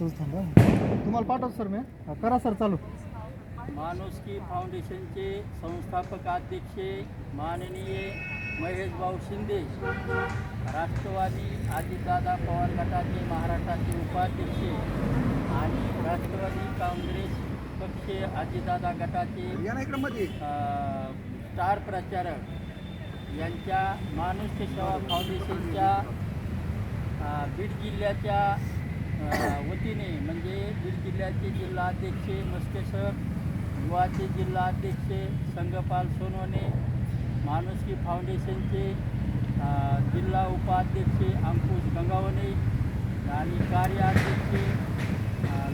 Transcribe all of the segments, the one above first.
तूच थांबा तुम्हाला पाठवतो सर मी करा सर चालू. माणुसकी फाउंडेशनचे संस्थापक अध्यक्ष माननीय महेश भाऊ शिंदे राष्ट्रवादी अजितदादा पवार गटाचे महाराष्ट्राचे उपाध्यक्ष आणि राष्ट्रवादी काँग्रेस पक्ष अजितदादा गटाचे स्टार प्रचारक यांच्या माणुसकी सेवा फाउंडेशनच्या बीड जिल्ह्याच्या वतीने म्हणजे बीड जिल्ह्याचे जिल्हाध्यक्ष मस्केसर युवाचे जिल्हाध्यक्ष संघपाल सोनवणे माणुसकी फाउंडेशनचे जिल्हा उपाध्यक्ष अंकुश गंगावणे आणि कार्याध्यक्ष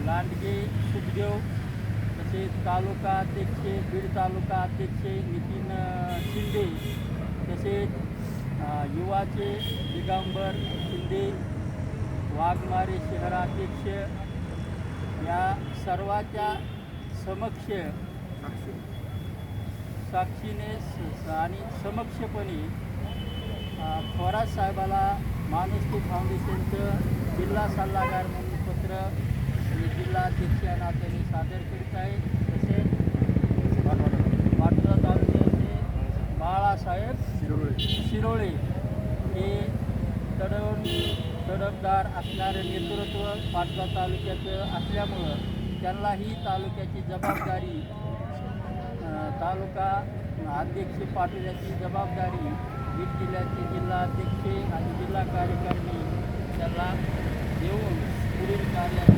लांडगे सुखदेव तसेच तालुका अध्यक्ष बीड तालुका अध्यक्ष नितीन शिंदे तसेच युवाचे दिगंबर शिंदे वाघमारे शहराध्यक्ष या सर्वाच्या समक्ष साक्षीने आणि समक्षपणे थोरात साहेबाला माणुसकी फाउंडेशनचं जिल्हा सल्लागार म्हणून पत्र जिल्हा अध्यक्ष या नात्याने सादर करीत आहे. तसेच पाटोदा तालुक्याचे बाळासाहेब शिरोळे हे तडवून तडफदार असणारं नेतृत्व पाटगाव तालुक्याचं असल्यामुळं त्यांना ही तालुक्याची जबाबदारी तालुका अध्यक्ष पाटोद्याची जबाबदारी बीड जिल्ह्याचे जिल्हा अध्यक्ष आणि जिल्हा कार्यकारिणी त्यांना देऊन पुढील कार्याचे